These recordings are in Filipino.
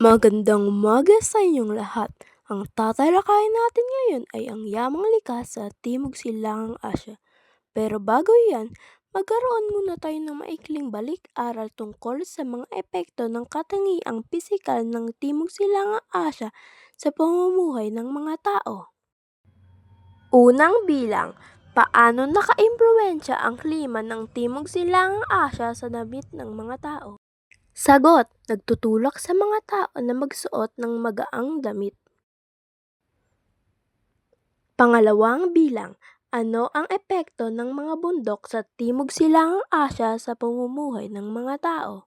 Magandang umaga sa inyong lahat. Ang tatalakayin natin ngayon ay ang yamang likas sa Timog Silangang Asya. Pero bago yan, magkaroon muna tayo ng maikling balik-aral tungkol sa mga epekto ng katangiang pisikal ng Timog Silangang Asya sa pamumuhay ng mga tao. Unang bilang, paano nakaimpluwensya ang klima ng Timog Silangang Asya sa damit ng mga tao? Sagot, nagtutulak sa mga tao na magsuot ng magaang damit. Pangalawang bilang, ano ang epekto ng mga bundok sa Timog Silangang Asya sa pamumuhay ng mga tao?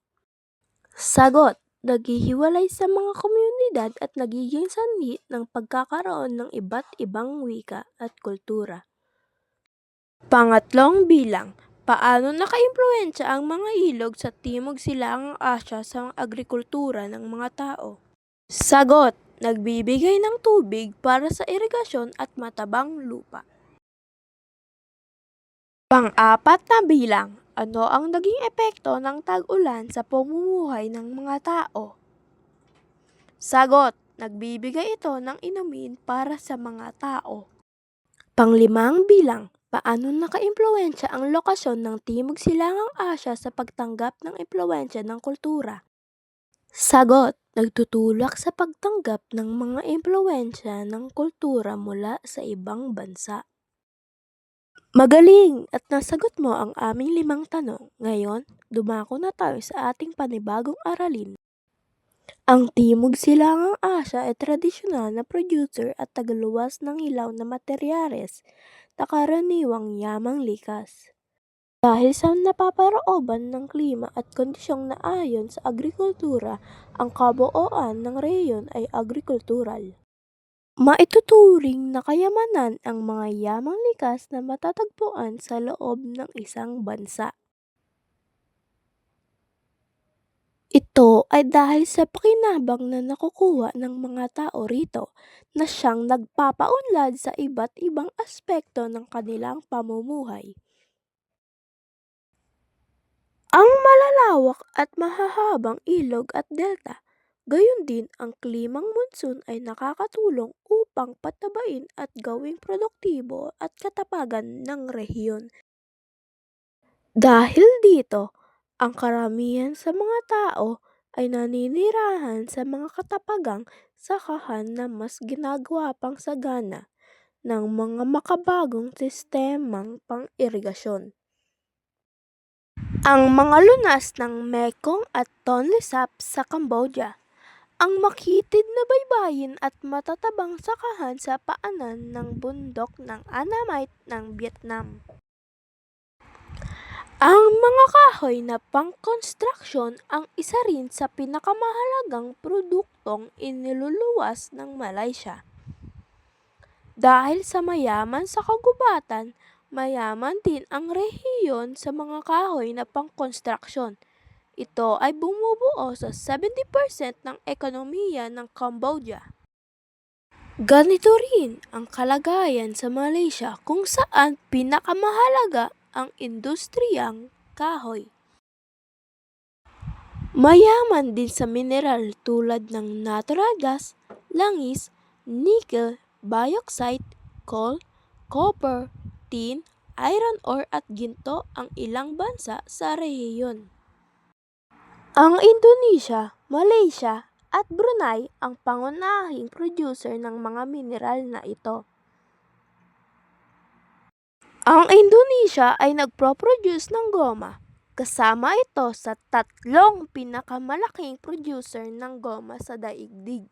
Sagot, naghihiwalay sa mga komunidad at nagiging sanhi ng pagkakaroon ng iba't ibang wika at kultura. Pangatlong bilang, paano nakaimpluwensya ang mga ilog sa Timog Silangang Asya sa agrikultura ng mga tao? Sagot, nagbibigay ng tubig para sa irigasyon at matabang lupa. Pang-apat na bilang, ano ang naging epekto ng tag-ulan sa pamumuhay ng mga tao? Sagot, nagbibigay ito ng inumin para sa mga tao. Panglimang bilang, paano nakaimpluwensya ang lokasyon ng Timog Silangang Asya sa pagtanggap ng impluwensya ng kultura? Sagot, nagtutulak sa pagtanggap ng mga impluwensya ng kultura mula sa ibang bansa. Magaling! At nasagot mo ang aming limang tanong. Ngayon, dumako na tayo sa ating panibagong aralin. Ang Timog Silangang Asya ay tradisyonal na producer at tagaluwas ng ilaw na materyales na karaniwang yamang likas. Dahil sa napaparooban ng klima at kondisyong naayon sa agrikultura, ang kabuoan ng rehiyon ay agrikultural. Maituturing na kayamanan ang mga yamang likas na matatagpuan sa loob ng isang bansa. Ito ay dahil sa pakinabang na nakukuha ng mga tao rito na siyang nagpapaunlad sa iba't ibang aspekto ng kanilang pamumuhay. Ang malalawak at mahahabang ilog at delta, gayon din ang klimang monsoon ay nakakatulong upang patabain at gawing produktibo at katapagan ng rehiyon. Dahil dito, ang karamihan sa mga tao ay naninirahan sa mga katapagang sakahan na mas ginagawa pang sagana ng mga makabagong sistemang pang-irigasyon. Ang mga lunas ng Mekong at Tonle Sap sa Cambodia, ang makitid na baybayin at matatabang sakahan sa paanan ng bundok ng Annamite ng Vietnam. Ang mga kahoy na pangkonstruksyon ang isa rin sa pinakamahalagang produktong iniluluwas ng Malaysia. Dahil sa mayaman sa kagubatan, mayaman din ang rehiyon sa mga kahoy na pangkonstruksyon. Ito ay bumubuo sa 70% ng ekonomiya ng Cambodia. Ganito rin ang kalagayan sa Malaysia kung saan pinakamahalaga ang industriyang kahoy. Mayaman din sa mineral tulad ng natural gas, langis, nickel, bauxite, coal, copper, tin, iron ore at ginto ang ilang bansa sa rehiyon. Ang Indonesia, Malaysia at Brunei ang pangunahing producer ng mga mineral na ito. Ang Indonesia ay nagpro-produce ng goma. Kasama ito sa tatlong pinakamalaking producer ng goma sa daigdig.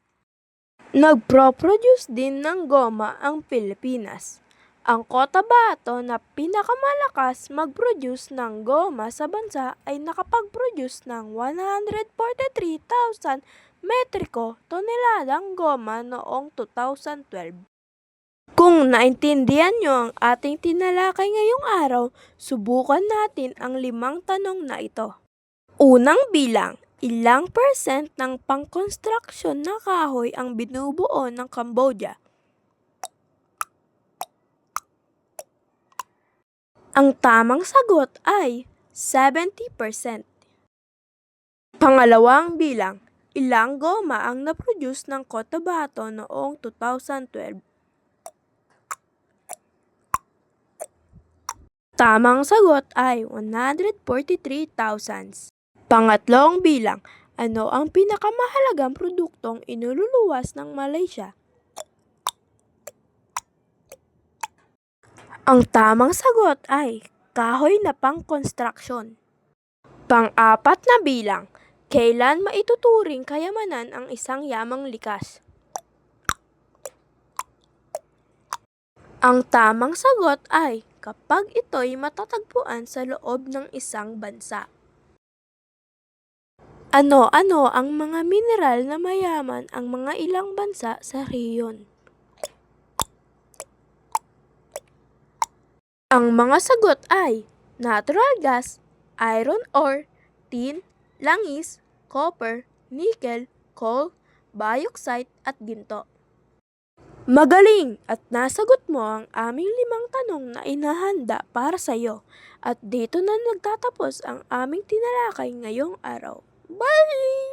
Nagpro-produce din ng goma ang Pilipinas. Ang Cotabato na pinakamalakas mag-produce ng goma sa bansa ay nakapag-produce ng 143,000 metriko toneladang goma noong 2012. Kung naintindihan nyo ang ating tinalakay ngayong araw, subukan natin ang limang tanong na ito. Unang bilang, ilang percent ng pangkonstruksyon na kahoy ang binubuo ng Cambodia? Ang tamang sagot ay 70%. Pangalawang bilang, Ilang goma ang na-produce ng Cotabato noong 2012? Tamang sagot ay 143,000. Pangatlong bilang, ano ang pinakamahalagang produktong inululuwas ng Malaysia? Ang tamang sagot ay kahoy na pang-konstruksyon. Pang-apat na bilang, kailan maituturing kayamanan ang isang yamang likas? Ang tamang sagot ay kapag ito'y matatagpuan sa loob ng isang bansa. Ano-ano ang mga mineral na mayaman ang mga ilang bansa sa rehiyon? Ang mga sagot ay natural gas, iron ore, tin, langis, copper, nickel, coal, bauxite at ginto. Magaling! At nasagot mo ang aming limang tanong na inahanda para sa iyo. At dito na nagtatapos ang aming tinalakay ngayong araw. Bye!